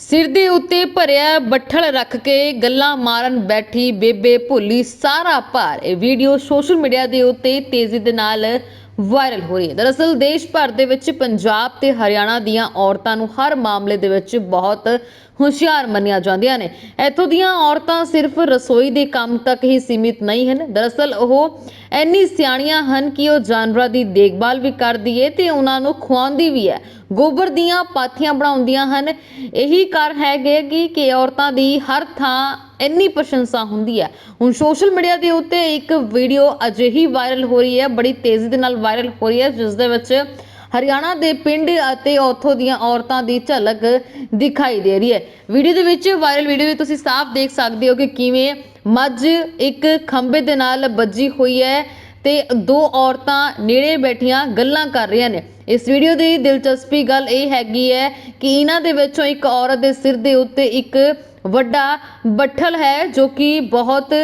ਸਿਰ ਦੇ ਉੱਤੇ ਭਰਿਆ ਬੱਠਲ ਰੱਖ ਕੇ ਗੱਲਾਂ ਮਾਰਨ ਬੈਠੀ ਬੇਬੇ ਭੁੱਲੀ ਸਾਰਾ ਭਾਰ। ਇਹ ਵੀਡੀਓ ਸੋਸ਼ਲ ਮੀਡੀਆ ਦੇ ਉੱਤੇ ਤੇਜ਼ੀ ਦੇ ਨਾਲ ਵਾਇਰਲ ਹੋ ਰਹੀ ਹੈ। ਦਰਅਸਲ ਦੇਸ਼ ਭਰ ਦੇ ਵਿੱਚ ਪੰਜਾਬ ਤੇ ਹਰਿਆਣਾ ਦੀਆਂ ਔਰਤਾਂ ਨੂੰ ਹਰ ਮਾਮਲੇ ਦੇ ਵਿੱਚ ਬਹੁਤ ਹੁਸ਼ਿਆਰ ਮੰਨੀਆਂ ਜਾਂਦੀਆਂ ਨੇ। ਇੱਥੋਂ ਦੀਆਂ ਔਰਤਾਂ ਸਿਰਫ ਰਸੋਈ ਦੇ ਕੰਮ ਤੱਕ ਹੀ ਸੀਮਿਤ ਨਹੀਂ ਹਨ। ਦਰਅਸਲ ਉਹ ਇੰਨੀ ਸਿਆਣੀਆਂ ਹਨ ਕਿ ਉਹ ਜਾਨਵਰਾਂ ਦੀ ਦੇਖਭਾਲ ਵੀ ਕਰਦੀ ਏ ਤੇ ਉਹਨਾਂ ਨੂੰ ਖਵਾਉਂਦੀ ਵੀ ਹੈ ਗੋਬਰ ਦੀਆਂ ਪਾਥੀਆਂ ਬਣਾਉਂਦੀਆਂ ਹਨ। ਇਹੀ ਕਾਰ ਹੈਗੇ ਕਿ ਕਿ ਔਰਤਾਂ ਦੀ ਹਰ ਥਾਂ ਇੰਨੀ ਪ੍ਰਸ਼ੰਸਾ ਹੁੰਦੀ ਹੈ ਹੁਣ ਸੋਸ਼ਲ ਮੀਡੀਆ ਦੇ ਉੱਤੇ ਇੱਕ ਵੀਡੀਓ ਅਜਿਹੀ ਵਾਇਰਲ ਹੋ ਰਹੀ ਹੈ ਬੜੀ ਤੇਜ਼ੀ ਦੇ ਨਾਲ ਵਾਇਰਲ ਹੋ ਰਹੀ ਹੈ ਜਿਸ ਦੇ ਵਿੱਚ ਹਰਿਆਣਾ ਦੇ ਪਿੰਡ ਅਤੇ ਉੱਥੋਂ ਦੀਆਂ ਔਰਤਾਂ ਦੀ ਝਲਕ ਦਿਖਾਈ ਦੇ ਰਹੀ ਹੈ। ਵੀਡੀਓ ਦੇ ਵਿੱਚ ਵਾਇਰਲ ਵੀਡੀਓ ਵਿੱਚ ਤੁਸੀਂ ਸਾਫ਼ ਦੇਖ ਸਕਦੇ ਹੋ ਕਿ ਕਿਵੇਂ ਮੱਝ ਇੱਕ ਖੰਭੇ ਦੇ ਨਾਲ ਵੱਜੀ ਹੋਈ ਹੈ ਤੇ ਦੋ ਔਰਤਾਂ ਨੇੜੇ ਬੈਠੀਆਂ ਗੱਲਾਂ ਕਰ ਰਹੀਆਂ ਨੇ। ਇਸ ਵੀਡੀਓ ਦੀ ਦਿਲਚਸਪੀ ਗੱਲ ਇਹ ਹੈਗੀ ਹੈ ਕਿ ਇਹਨਾਂ ਦੇ ਵਿੱਚੋਂ ਇੱਕ ਔਰਤ ਦੇ ਸਿਰ ਦੇ ਉੱਤੇ ਇੱਕ ਵੱਡਾ ਬੱਠਲ ਹੈ ਜੋ ਕਿ ਬਹੁਤ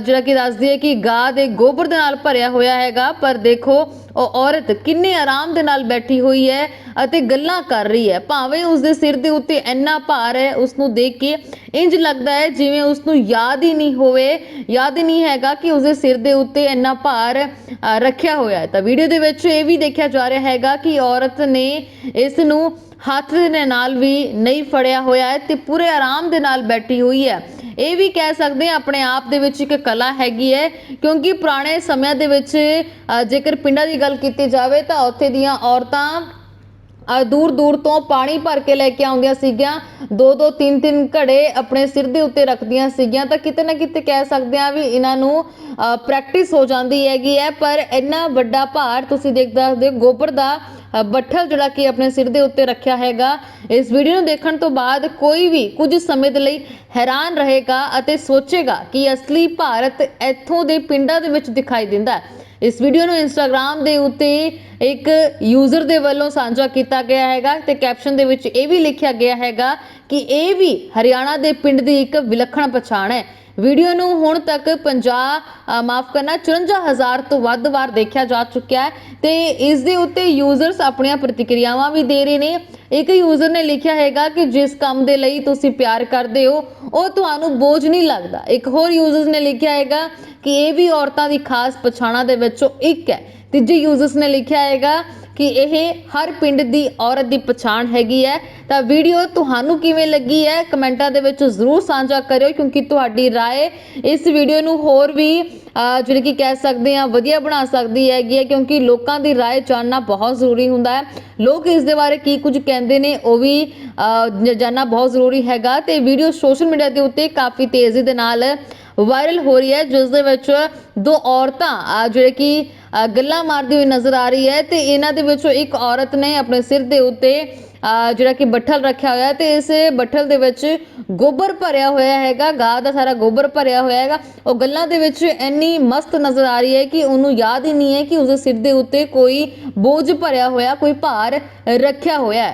ਜਿਹੜਾ ਕਿ ਦੱਸਦੀ ਹੈ ਕਿ ਗਾਂ ਦੇ ਗੋਬਰ ਦੇ ਨਾਲ ਭਰਿਆ ਹੋਇਆ ਹੈਗਾ। ਪਰ ਦੇਖੋ ਉਹ ਔਰਤ ਕਿੰਨੇ ਆਰਾਮ ਦੇ ਨਾਲ ਬੈਠੀ ਹੋਈ ਹੈ ਅਤੇ ਗੱਲਾਂ ਕਰ ਰਹੀ ਹੈ। ਭਾਵੇਂ ਉਸ ਦੇ ਸਿਰ ਦੇ ਉੱਤੇ ਇੰਨਾ ਭਾਰ ਹੈ ਉਸ ਨੂੰ ਦੇਖ ਕੇ ਇੰਜ ਲੱਗਦਾ ਹੈ ਜਿਵੇਂ ਉਸ ਨੂੰ ਯਾਦ ਹੀ ਨਹੀਂ ਹੋਵੇ। ਯਾਦ ਹੀ ਨਹੀਂ ਹੈਗਾ ਕਿ ਉਸ ਦੇ ਸਿਰ ਦੇ ਉੱਤੇ ਇੰਨਾ ਭਾਰ ਰੱਖਿਆ ਹੋਇਆ ਹੈ। ਤਾਂ ਵੀਡੀਓ ਦੇ ਵਿੱਚ ਇਹ ਵੀ ਦੇਖਿਆ ਜਾ ਰਿਹਾ ਹੈਗਾ ਕਿ ਔਰਤ ਨੇ ਇਸ ਨੂੰ ਹੱਥ ਦੇ ਨਾਲ ਵੀ ਨਹੀਂ ਫੜਿਆ ਹੋਇਆ ਹੈ ਤੇ ਪੂਰੇ ਆਰਾਮ ਦੇ ਨਾਲ ਬੈਠੀ ਹੋਈ ਹੈ। ਇਹ ਵੀ ਕਹਿ ਸਕਦੇ ਹਾਂ, ਆਪਣੇ ਆਪ ਦੇ ਵਿੱਚ ਇੱਕ ਕਲਾ ਹੈਗੀ ਹੈ, ਕਿਉਂਕਿ ਪੁਰਾਣੇ ਸਮਿਆਂ ਦੇ ਵਿੱਚ ਜੇਕਰ ਪਿੰਡਾਂ ਦੀ ਗੱਲ ਕੀਤੀ ਜਾਵੇ ਤਾਂ ਉੱਥੇ ਦੀਆਂ ਔਰਤਾਂ ਦੂਰ ਦੂਰ ਤੋਂ ਪਾਣੀ ਭਰ ਕੇ ਲੈ ਕੇ ਆਉਂਦੀਆਂ ਸੀਗੀਆਂ, ਦੋ ਦੋ ਤਿੰਨ ਤਿੰਨ ਘੜੇ ਆਪਣੇ ਸਿਰ ਦੇ ਉੱਤੇ ਰੱਖਦੀਆਂ ਸੀਗੀਆਂ, ਤਾਂ ਕਿਤੇ ਨਾ ਕਿਤੇ ਕਹਿ ਸਕਦੇ ਆ ਵੀ ਇਹਨਾਂ ਨੂੰ ਪ੍ਰੈਕਟਿਸ ਹੋ ਜਾਂਦੀ ਹੈਗੀ ਹੈ, ਪਰ ਇੰਨਾ ਵੱਡਾ ਭਾਰ ਤੁਸੀਂ ਦੇਖ ਸਕਦੇ ਹੋ, ਗੋਬਰ ਦਾ ਬੱਠਲ ਜਿਹੜਾ ਕਿ ਆਪਣੇ ਸਿਰ ਦੇ ਉੱਤੇ ਰੱਖਿਆ ਹੈਗਾ। ਇਸ ਵੀਡੀਓ ਨੂੰ ਦੇਖਣ ਤੋਂ ਬਾਅਦ ਕੋਈ ਵੀ ਕੁਝ ਸਮੇਂ ਦੇ ਲਈ ਹੈਰਾਨ ਰਹੇਗਾ ਅਤੇ ਸੋਚੇਗਾ ਕਿ ਅਸਲੀ ਭਾਰਤ ਇੱਥੋਂ ਦੇ ਪਿੰਡਾਂ ਦੇ ਵਿੱਚ ਦਿਖਾਈ ਦਿੰਦਾ ਹੈ। ਇਸ ਵੀਡੀਓ ਨੂੰ ਇੰਸਟਾਗ੍ਰam ਦੇ ਉੱਤੇ ਇੱਕ ਯੂਜ਼ਰ ਦੇ ਵੱਲੋਂ ਸਾਂਝਾ ਕੀਤਾ ਗਿਆ ਹੈਗਾ ਤੇ ਕੈਪਸ਼ਨ ਦੇ ਵਿੱਚ ਇਹ ਵੀ ਲਿਖਿਆ ਗਿਆ ਹੈਗਾ ਕਿ ਇਹ ਵੀ ਹਰਿਆਣਾ ਦੇ ਪਿੰਡ ਦੀ ਇੱਕ ਵਿਲੱਖਣ ਪਛਾਣ ਹੈ। ਵੀਡੀਓ ਨੂੰ ਹੁਣ ਤੱਕ 50 ਮਾਫ ਕਰਨਾ 54000 ਤੋਂ ਵੱਧ ਵਾਰ ਦੇਖਿਆ ਜਾ ਚੁੱਕਿਆ ਹੈ ਤੇ ਇਸ ਦੇ ਉੱਤੇ ਯੂਜ਼ਰਸ ਆਪਣੀਆਂ ਪ੍ਰਤੀਕਿਰਿਆਵਾਂ ਵੀ ਦੇ ਰਹੇ ਨੇ। ਇੱਕ ਯੂਜ਼ਰ ਨੇ ਲਿਖਿਆ ਹੈਗਾ ਕਿ ਜਿਸ ਕੰਮ ਦੇ ਲਈ ਤੁਸੀਂ ਪਿਆਰ ਕਰਦੇ ਹੋ, ਉਹ ਤੁਹਾਨੂੰ ਬੋਝ ਨਹੀਂ ਲੱਗਦਾ। ਇੱਕ ਹੋਰ ਯੂਜ਼ਰਸ ਨੇ ਲਿਖਿਆ ਹੈਗਾ ਕਿ ਇਹ ਵੀ ਔਰਤਾਂ ਦੀ ਖਾਸ ਪਛਾਣਾ ਦੇ ਵਿੱਚੋਂ ਇੱਕ ਹੈ। ਤੀਜੇ ਯੂਜ਼ਰਸ ਨੇ ਲਿਖਿਆ ਹੈਗਾ ਕਿ ਇਹ ਹਰ ਪਿੰਡ ਦੀ ਔਰਤ ਦੀ ਪਛਾਣ ਹੈਗੀ ਹੈ। ਤਾਂ ਵੀਡੀਓ ਤੁਹਾਨੂੰ ਕਿਵੇਂ ਲੱਗੀ ਹੈ? ਕਮੈਂਟਾਂ ਦੇ ਵਿੱਚ ਜ਼ਰੂਰ ਸਾਂਝਾ ਕਰਿਓ, ਕਿਉਂਕਿ ਤੁਹਾਡੀ ਰਾਏ ਇਸ ਵੀਡੀਓ ਨੂੰ ਹੋਰ ਵੀ ਜਿਹੜੀ ਕਿ ਕਹਿ ਸਕਦੇ ਆ ਵਧੀਆ ਬਣਾ ਸਕਦੀ ਹੈਗੀ ਹੈ ਕਿਉਂਕਿ ਲੋਕਾਂ ਦੀ رائے ਜਾਣਨਾ ਬਹੁਤ ਜ਼ਰੂਰੀ ਹੁੰਦਾ ਹੈ ਲੋਕ ਇਸ ਦੇ ਬਾਰੇ ਕੀ ਕੁਝ ਕਹਿੰਦੇ ਨੇ ਉਹ ਵੀ ਅਹ, ਜਾਣਨਾ ਬਹੁਤ ਜ਼ਰੂਰੀ ਹੈਗਾ ਤੇ ਵੀਡੀਓ ਸੋਸ਼ਲ ਮੀਡੀਆ ਦੇ ਉੱਤੇ ਕਾਫੀ ਤੇਜ਼ੀ ਦੇ ਨਾਲ ਵਾਇਰਲ ਹੋ ਰਹੀ ਹੈ ਜਿਸ ਦੇ ਵਿੱਚ ਦੋ ਔਰਤਾਂ ਆ ਜਿਹੜੇ ਕਿ ਅ, ਗੱਲਾਂ ਮਾਰਦੀ ਹੋਈ ਨਜ਼ਰ ਆ ਰਹੀ ਹੈ ਤੇ ਇਹਨਾਂ ਦੇ ਵਿੱਚੋਂ ਇੱਕ ਔਰਤ ਨੇ ਆਪਣੇ ਸਿਰ ਦੇ ਉੱਤੇ ਅ, ਜਿਹੜਾ ਕਿ ਬੱਠਲ ਰੱਖਿਆ ਹੋਇਆ ਹੈ ਤੇ ਇਸ ਬੱਠਲ ਦੇ ਵਿੱਚ ਗੋਬਰ ਭਰਿਆ ਹੋਇਆ ਹੈਗਾ ਗਾਂ ਦਾ ਸਾਰਾ ਗੋਬਰ ਭਰਿਆ ਹੋਇਆ ਹੈਗਾ। ਉਹ ਗੱਲਾਂ ਦੇ ਵਿੱਚ ਇੰਨੀ ਮਸਤ ਨਜ਼ਰ ਆ ਰਹੀ ਹੈ ਕਿ ਉਹਨੂੰ ਯਾਦ ਹੀ ਨਹੀਂ ਹੈ ਕਿ ਉਸਦੇ ਸਿਰ ਦੇ ਉੱਤੇ ਕੋਈ ਬੋਝ ਭਰਿਆ ਹੋਇਆ, ਕੋਈ ਭਾਰ ਰੱਖਿਆ ਹੋਇਆ